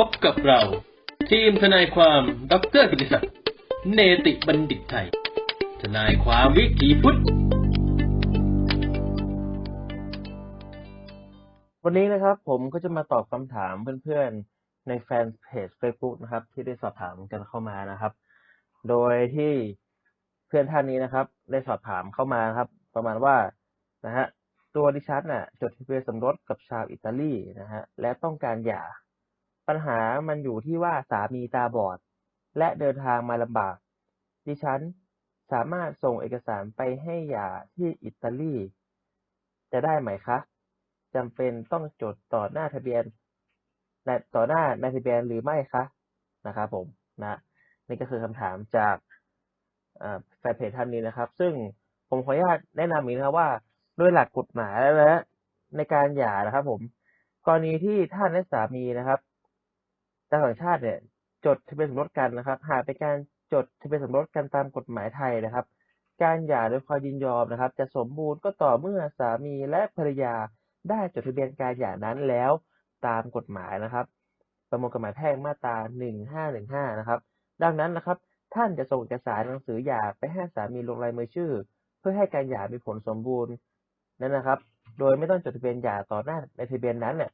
พบกับเรา ทีมทนายความดรกิติศักดิ์เนติบัณฑิตไทย ทนายความวิถีพุทธ วันนี้นะครับผมก็จะมาตอบคำถามเพื่อนๆ ในแฟนเพจ Facebook นะครับ ที่ได้สอบถามกันเข้ามานะครับ โดยที่เพื่อนท่านนี้นะครับ ได้สอบถามเข้ามานครับ ประมาณว่านะฮะตัวดิฉันน่ะจดทะเบียนสมรสกับชาวอิตาลีนะฮะและต้องการหย่า ปัญหามันอยู่ที่ว่าสามีตาบอด และเดินทางมาลำบาก ดิฉันสามารถส่งเอกสารไปให้หย่าที่อิตาลี จะได้ไหมคะจำเป็นต้องจดต่อหน้าทะเบียนและต่อหน้านายทะเบียนหรือไม่คะนะครับผมนะนี่ก็คือคำถามจากแฟนเพจท่านนี้นะครับ ซึ่งผมขออนุญาตแนะนำอย่างนี้นะครับว่าด้วยหลักกฎหมายแล้วนะในการหย่านะครับ ผม กรณีที่ท่านและสามีนะครับาวต่างชาติเนี่ยจดทะเบียนสมรสกันนะครับ หากเป็นการจดทะเบียนสมรสกันตามกฎหมายไทยนะครับ การหย่าโดยความยินยอมนะครับ จะสมบูรณ์ก็ต่อเมื่อสามีและภรรยาได้จดทะเบียนการหย่านั้นแล้วตามกฎหมายนะครับ ประมวลกฎหมายแพ่งมาตรา 1515 นะครับ ดังนั้นนะครับ ท่านจะส่งเอกสารหนังสือหย่าไปให้สามีลงลายมือชื่อ เพื่อให้การหย่ามีผลสมบูรณ์นั่นนะครับ โดยไม่ต้องจดทะเบียนหย่าต่อหน้าในทะเบียนนั้นเนี่ย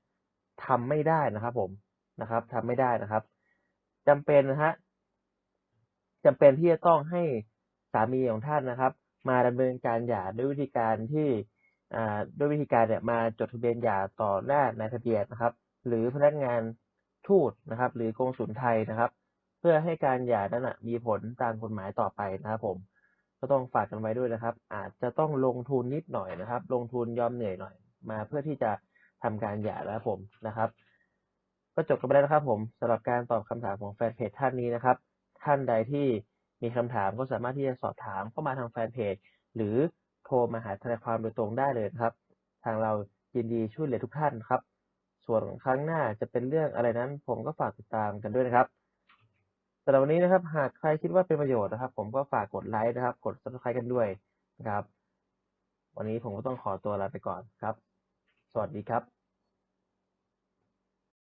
ทำไม่ได้นะครับผม นะครับทำไม่ได้นะครับจำเป็นนะฮะจำเป็นที่จะต้องให้สามีของท่านนะครับ มาดำเนินการหย่าด้วยวิธีการที่อ่าด้วยวิธีการเนี่ยมาจดทะเบียนหย่าต่อหน้านายทะเบียนนะครับ หรือพนักงานทูตนะครับ หรือกองสุลไทยนะครับ เพื่อให้การหย่านั้นนะมีผลตามกฎหมายต่อไปนะครับผมก็ต้องฝากกันไว้ด้วยนะครับ อาจจะต้องลงทุนนิดหน่อยนะครับ ลงทุนยอมเหนื่อยหน่อย มาเพื่อที่จะทำการหย่านะครับผมนะครับ ก็จบกันไปแล้วนะครับผมสำหรับการตอบคำถามของแฟนเพจท่านนี้นะครับ ท่านใดที่มีคำถามก็สามารถที่จะสอบถามเข้ามาทางแฟนเพจ หรือโทรมาหาทนายความโดยตรงได้เลยครับ ทางเรายินดีช่วยเหลือทุกท่านครับ ส่วนครั้งหน้าจะเป็นเรื่องอะไรนั้น ผมก็ฝากติดตามกันด้วยนะครับสำหรับวันนี้นะครับ หากใครคิดว่าเป็นประโยชน์นะครับ ผมก็ฝากกดไลค์นะครับ กด subscribe กันด้วยนะครับ วันนี้ผมก็ต้องขอตัวลาไปก่อนครับ สวัสดีครับ